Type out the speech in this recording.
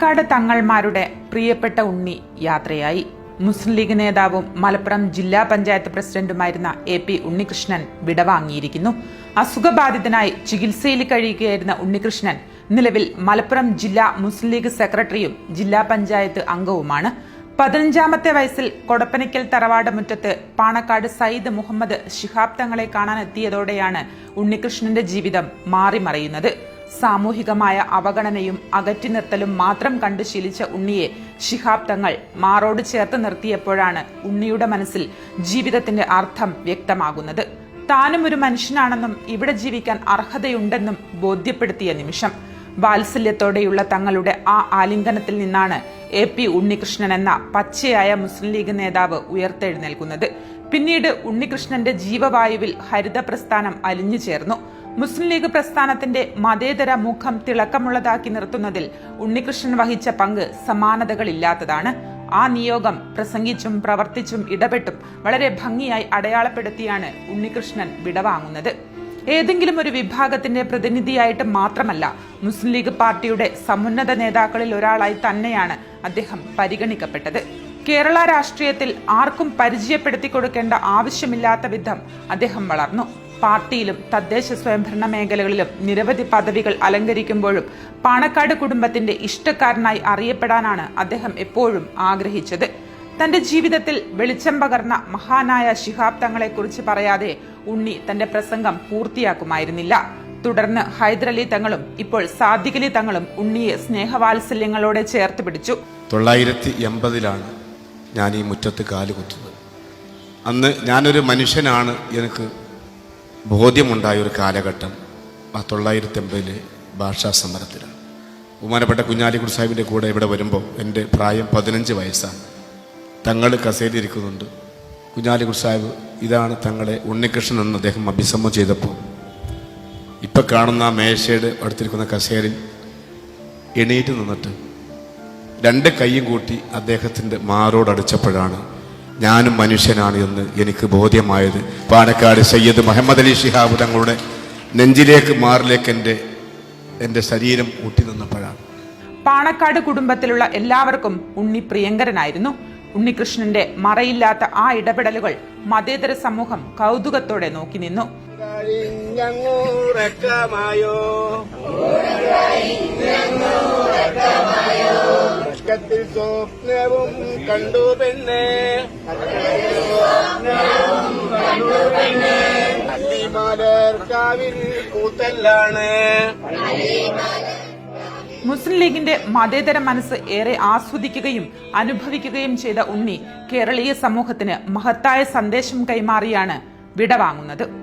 പാണക്കാട് തങ്ങൾമാരുടെ പ്രിയപ്പെട്ട ഉണ്ണി യാത്രയായി. മുസ്ലിം ലീഗ് നേതാവും മലപ്പുറം ജില്ലാ പഞ്ചായത്ത് പ്രസിഡന്റുമായിരുന്ന എ പി ഉണ്ണികൃഷ്ണൻ വിടവാങ്ങിയിരിക്കുന്നു. അസുഖബാധിതനായി ചികിത്സയിൽ കഴിയുകയായിരുന്ന ഉണ്ണികൃഷ്ണൻ നിലവിൽ മലപ്പുറം ജില്ലാ മുസ്ലിം ലീഗ് സെക്രട്ടറിയും ജില്ലാ പഞ്ചായത്ത് അംഗവുമാണ്. പതിനഞ്ചാമത്തെ വയസ്സിൽ കൊടപ്പനയ്ക്കൽ തറവാട് മുറ്റത്ത് പാണക്കാട് സയ്യിദ് മുഹമ്മദ് ശിഹാബ് തങ്ങളെ കാണാനെത്തിയതോടെയാണ് ഉണ്ണികൃഷ്ണന്റെ ജീവിതം മാറിമറിയുന്നത്. സാമൂഹികമായ അവഗണനയും അകറ്റി നിർത്തലും മാത്രം കണ്ടു ശീലിച്ച ഉണ്ണിയെ ശിഹാബ് തങ്ങൾ മാറോട് ചേർത്ത് നിർത്തിയപ്പോഴാണ് ഉണ്ണിയുടെ മനസ്സിൽ ജീവിതത്തിന്റെ അർത്ഥം വ്യക്തമാകുന്നത്. താനും ഒരു മനുഷ്യനാണെന്നും ഇവിടെ ജീവിക്കാൻ അർഹതയുണ്ടെന്നും ബോധ്യപ്പെടുത്തിയ നിമിഷം. വാത്സല്യത്തോടെയുള്ള തങ്ങളുടെ ആ ആലിംഗനത്തിൽ നിന്നാണ് എ പി ഉണ്ണികൃഷ്ണൻ എന്ന പച്ചയായ മുസ്ലിം ലീഗ് നേതാവ് ഉയർത്തെഴുന്നേൽക്കുന്നത്. പിന്നീട് ഉണ്ണികൃഷ്ണന്റെ ജീവവായുവിൽ ഹരിത പ്രസ്ഥാനം അലിഞ്ഞു ചേർന്നു മുസ്ലിം ലീഗ് പ്രസ്ഥാനത്തിന്റെ മതേതര മുഖം തിളക്കമുള്ളതാക്കി നിർത്തുന്നതിൽ ഉണ്ണികൃഷ്ണൻ വഹിച്ച പങ്ക് സമാനതകളില്ലാത്തതാണ്. ആ നിയോഗം പ്രസംഗിച്ചും പ്രവർത്തിച്ചും ഇടപെട്ടും വളരെ ഭംഗിയായി അടയാളപ്പെടുത്തിയാണ് ഉണ്ണികൃഷ്ണൻ വിടവാങ്ങുന്നത് ഏതെങ്കിലും ഒരു വിഭാഗത്തിന്റെ പ്രതിനിധിയായിട്ട് മാത്രമല്ല മുസ്ലിം ലീഗ് പാർട്ടിയുടെ സമുന്നത നേതാക്കളിൽ ഒരാളായി തന്നെയാണ് അദ്ദേഹം പരിഗണിക്കപ്പെട്ടത്. കേരള രാഷ്ട്രീയത്തിൽ ആർക്കും പരിചയപ്പെടുത്തി കൊടുക്കേണ്ട ആവശ്യമില്ലാത്ത വിധം അദ്ദേഹം വളർന്നു. പാർട്ടിയിലും തദ്ദേശ സ്വയംഭരണ മേഖലകളിലും നിരവധി പദവികൾ അലങ്കരിക്കുമ്പോഴും പാണക്കാട് കുടുംബത്തിന്റെ ഇഷ്ടക്കാരനായി അറിയപ്പെടാനാണ് അദ്ദേഹം എപ്പോഴും ആഗ്രഹിച്ചത്. തന്റെ ജീവിതത്തിൽ വെളിച്ചം പകർന്ന മഹാനായ ശിഹാബ് തങ്ങളെക്കുറിച്ച് പറയാതെ ഉണ്ണി തന്റെ പ്രസംഗം പൂർത്തിയാക്കുമായിരുന്നില്ല. തുടർന്ന് ഹൈദരലി തങ്ങളും ഇപ്പോൾ സാദിഖലി തങ്ങളും ഉണ്ണിയെ സ്നേഹവാത്സല്യങ്ങളോടെ ചേർത്ത് പിടിച്ചു. തൊള്ളായിരത്തി എൺപതിലാണ് ഞാൻ ഈ മുറ്റത്ത് കാലുകുത്തുന്നത് അന്ന് ഞാനൊരു മനുഷ്യനാണ് എനിക്ക് ബോധ്യമുണ്ടായ ഒരു കാലഘട്ടം ആ തൊള്ളായിരത്തി എൺപതിലെ ഭാഷാ സമരത്തിലാണ്. ബഹുമാനപ്പെട്ട കുഞ്ഞാലിക്കുടി സാഹിബിന്റെ കൂടെ ഇവിടെ വരുമ്പോൾ എന്റെ പ്രായം പതിനഞ്ച് വയസ്സാണ്. തങ്ങൾ കസേലിരിക്കുന്നുണ്ട് കുഞ്ഞാലിക്കുടി സാഹിബ് ഇതാണ് തങ്ങളെ ഉണ്ണികൃഷ്ണൻ എന്ന് അദ്ദേഹം അഭിസംബോധന ചെയ്തപ്പോൾ ഇപ്പം കാണുന്ന ആ മേശയുടെ അടുത്തിരിക്കുന്ന കസേരയിൽ എണീറ്റ് നിന്നിട്ട് രണ്ട് കൈയും കൂട്ടി അദ്ദേഹത്തിന്റെ മാറോടടിച്ചപ്പോഴാണ് ഞാനും മനുഷ്യനാണ് എന്ന് എനിക്ക് ബോധ്യമായത്. പാണക്കാട് സയ്യദ് മുഹമ്മദ് അലി ഷിഹാബ് തങ്ങളുടെ നെഞ്ചിലേക്ക് മാറിലേക്ക് എന്റെ എന്റെ ശരീരം ഊട്ടി നിന്നപ്പോഴാണ് പാണക്കാട് കുടുംബത്തിലുള്ള എല്ലാവർക്കും ഉണ്ണി പ്രിയങ്കരനായിരുന്നു ഉണ്ണികൃഷ്ണന്റെ മറയില്ലാത്ത ആ ഇടപെടലുകൾ മതേതര സമൂഹം കൗതുകത്തോടെ നോക്കി നിന്നു. സ്വപ്നവും കണ്ടു പെണ്ണെ. അല്ലിമാലർക്കാവിൽ മുസ്ലിം ലീഗിന്റെ മതേതര മനസ്സ് ഏറെ ആസ്വദിക്കുകയും അനുഭവിക്കുകയും ചെയ്ത ഉണ്ണി കേരളീയ സമൂഹത്തിന് മഹത്തായ സന്ദേശം കൈമാറിയാണ് വിടവാങ്ങുന്നത്.